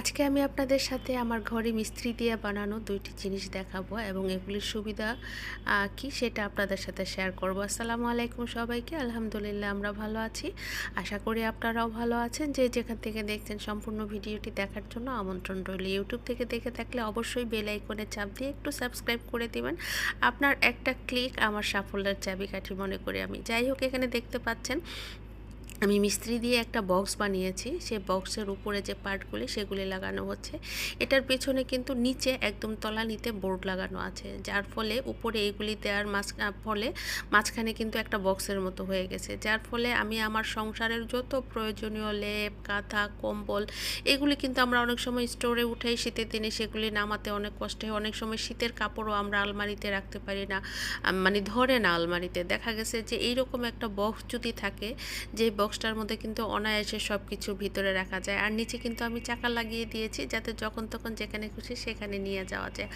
আজকে আমি আপনাদের সাথে আমার ঘরে মিস্ত্রি দিয়ে বানানো দুইটি জিনিস দেখাবো এবং এগুলির সুবিধা কি সেটা আপনাদের সাথে শেয়ার করব। আসসালামু আলাইকুম সবাইকে। আলহামদুলিল্লাহ আমরা ভালো আছি। আশা করি আপনারাও ভালো আছেন। যে যেখান থেকে দেখছেন সম্পূর্ণ ভিডিওটি দেখার জন্য আমন্ত্রণ রইল। ইউটিউব থেকে দেখে থাকলে অবশ্যই বেল আইকনে চাপ দিয়ে একটু সাবস্ক্রাইব করে দিবেন। আপনার একটা ক্লিক আমার সাফল্যের চাবিকাঠি মনে করি আমি। যাই হোক, এখানে দেখতে পাচ্ছেন আমি মিস্ত্রি দিয়ে একটা বক্স বানিয়েছি। সেই বক্সের উপরে যে পার্টগুলি সেগুলি লাগানো হচ্ছে। এটার পেছনে কিন্তু নিচে একদম তলানিতে বোর্ড লাগানো আছে। যার ফলে উপরে এগুলি দেওয়ার মাঝ ফলে মাঝখানে কিন্তু একটা বক্সের মতো হয়ে গেছে। যার ফলে আমি আমার সংসারের যত প্রয়োজনীয় লেপ, কাঁথা, কম্বল, এগুলি কিন্তু আমরা অনেক সময় স্টোরে উঠাই শীতের দিনে সেগুলি নামাতে অনেক কষ্ট হয়। অনেক সময় শীতের কাপড়ও আমরা আলমারিতে রাখতে পারি না। মানে ধরে না আলমারিতে। দেখা গেছে যে এইরকম একটা বক্স যদি থাকে, যে বক্সটার মধ্যে কিন্তু অনায়াসে সব কিছু ভিতরে রাখা যায়। আর নিচে কিন্তু আমি চাকা লাগিয়ে দিয়েছি যাতে যখন তখন যেখানে খুশি সেখানে নিয়ে যাওয়া যায়।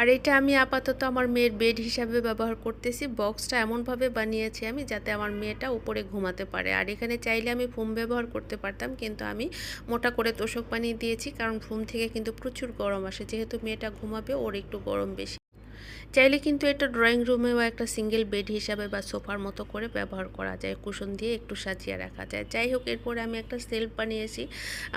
আর এটা আমি আপাতত আমার মেয়ের বেড হিসাবে ব্যবহার করতেছি। বক্সটা এমনভাবে বানিয়েছি আমি যাতে আমার মেয়েটা উপরে ঘুমাতে পারে। আর এখানে চাইলে আমি ফোম ব্যবহার করতে পারতাম, কিন্তু আমি মোটা করে তোষক বানিয়ে দিয়েছি, কারণ ফোম থেকে কিন্তু প্রচুর গরম আসে। যেহেতু মেয়েটা ঘুমাবে, ওর একটু গরম বেশি। চাইলে কিন্তু এটা ড্রয়িং রুমেও একটা সিঙ্গেল বেড হিসাবে বা সোফার মতো করে ব্যবহার করা যায়, কুশন দিয়ে একটু সাজিয়ে রাখা যায়। যাই হোক, এরপরে আমি একটা সেলফ বানিয়েছি।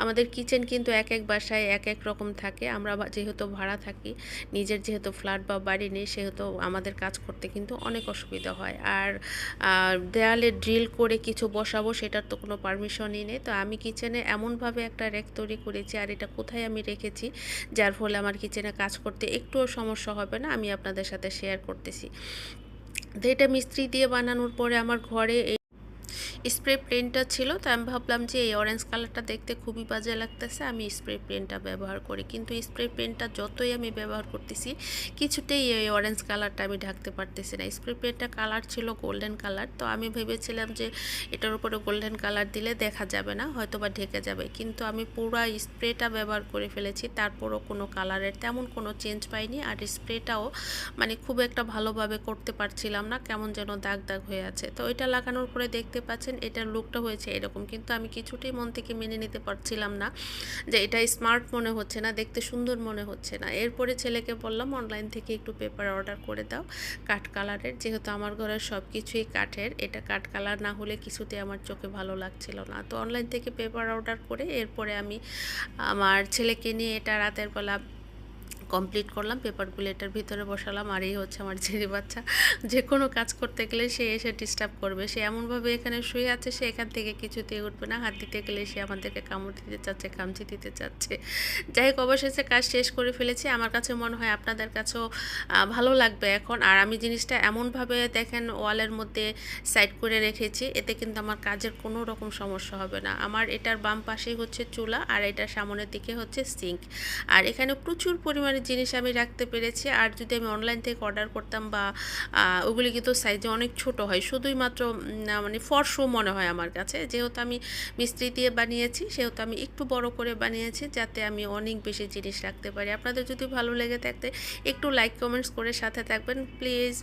আমাদের কিচেন কিন্তু এক এক বাসায় এক এক রকম থাকে। আমরা যেহেতু ভাড়া থাকি, নিজের যেহেতু ফ্ল্যাট বা বাড়ি নেই, সেহেতু আমাদের কাজ করতে কিন্তু অনেক অসুবিধা হয়। আর দেয়ালে ড্রিল করে কিছু বসাবো, সেটার তো কোনো পারমিশনই নেই। তো আমি কিচেনে এমনভাবে একটা র্যাক তৈরি করেছি, আর এটা কোথায় আমি রেখেছি, যার ফলে আমার কিচেনে কাজ করতে একটুও সমস্যা হবে না। আমি আপনাদের সাথে শেয়ার করতেছি। তো এটা মিস্ত্রি দিয়ে বানানোর পরে আমার ঘরে স্প্রে প্লেনটা ছিল তো আমি ভাবলাম যে এই অরেঞ্জ কালারটা দেখতে খুবই বাজে লাগতেছে। আমি স্প্রে পেনটা ব্যবহার করি। কিন্তু স্প্রে পেনটা যতই আমি ব্যবহার করতেছি, কিছুতেই এই অরেঞ্জ কালারটা আমি ঢাকতে পারতেছি না। স্প্রে পেনটা কালার ছিল গোল্ডেন কালার তো আমি ভেবেছিলাম যে এটার উপরে গোল্ডেন কালার দিলে দেখা যাবে না হয়তো বা ঢেকে যাবে। কিন্তু আমি পুরো স্প্রেটা ব্যবহার করে ফেলেছি, তারপরও কোনো কালারের তেমন কোনো চেঞ্জ পাইনি। আর স্প্রেটাও মানে খুব একটা ভালোভাবে করতে পারছিলাম না, কেমন যেন দাগ দাগ হয়ে আছে। তো এটা লাগানোর পরে দেখতে পাচ্ছেন এটার লুকটা হয়েছে এরকম। কিন্তু আমি কিছুতেই মন থেকে মেনে নিতে পারছিলাম না যে এটা স্মার্ট মনে হচ্ছে না, দেখতে সুন্দর মনে হচ্ছে না। এরপরে ছেলেকে বললাম অনলাইন থেকে একটু পেপার অর্ডার করে দাও। কাঠ কালারের যেহেতু আমার ঘরের সব কিছুই কাঠের, এটা কাঠ কালার না হলে কিছুতে আমার চোখে ভালো লাগছিল না। তো অনলাইন থেকে পেপার অর্ডার করে এরপরে আমি আমার ছেলেকে নিয়ে এটা রাতের বেলা কমপ্লিট করলাম পেপারগুলো এটার ভিতরে বসালাম, আর এই হচ্ছে আমার ছেলে বাচ্চা। যে কোনো কাজ করতে গেলে সে এসে ডিস্টার্ব করবে। সে এমনভাবে এখানে শুয়ে আছে, সে এখান থেকে কিছুতেই উঠবে না। হাত দিতে গেলে সে আমাদেরকে কামড় দিতে চাচ্ছে কামচি দিতে চাচ্ছে। যাই হোক, অবশেষে কাজ শেষ করে ফেলেছি। আমার কাছে মনে হয় আপনাদের কাছেও ভালো লাগবে এখন। আর আমি জিনিসটা এমনভাবে দেখেন ওয়ালের মধ্যে সাইড করে রেখেছি, এতে কিন্তু আমার কাজের কোনো রকম সমস্যা হবে না। আমার এটার বাম পাশেই হচ্ছে চুলা, আর এটার সামনের দিকে হচ্ছে সিঙ্ক আর এখানে প্রচুর পরিমাণে জিনিস আমি রাখতে পেরেছি। আর যদি আমি অনলাইন থেকে অর্ডার করতাম বা ওগুলি কিন্তু সাইজে অনেক ছোট হয় শুধুই মাত্র মানে ফর শো মনে হয় আমার কাছে। যেহেতু আমি মিস্ত্রি দিয়ে বানিয়েছি, সেহেতু আমি একটু বড় করে বানিয়েছি, যাতে আমি অনেক বেশি জিনিস রাখতে পারি। আপনাদের যদি ভালো লেগে থাকতে, একটু লাইক কমেন্টস করে সাথে থাকবেন। প্লিজ